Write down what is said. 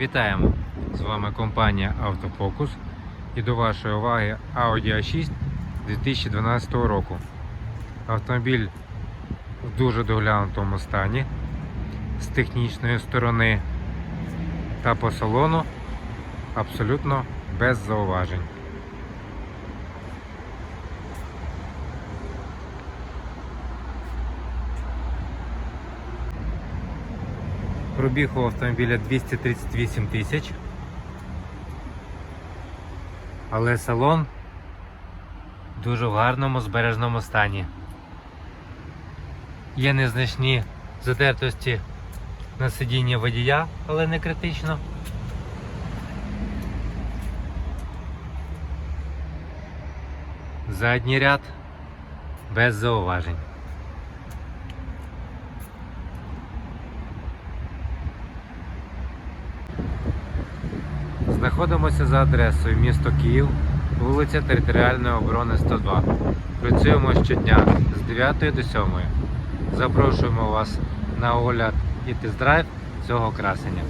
Вітаємо! З вами компанія Автофокус і до вашої уваги Audi A6 2012 року. Автомобіль в дуже доглянутому стані з технічної сторони та по салону абсолютно без зауважень. Пробіг у автомобіля 238 тисяч. Але салон дуже в гарному збережному стані. Є незначні затертості на сидінні водія, але не критично. Задній ряд без зауважень. Знаходимося за адресою місто Київ, вулиця Територіальної оборони 102. Працюємо щодня з 9 до 7. Запрошуємо вас на огляд і тест-драйв цього красення.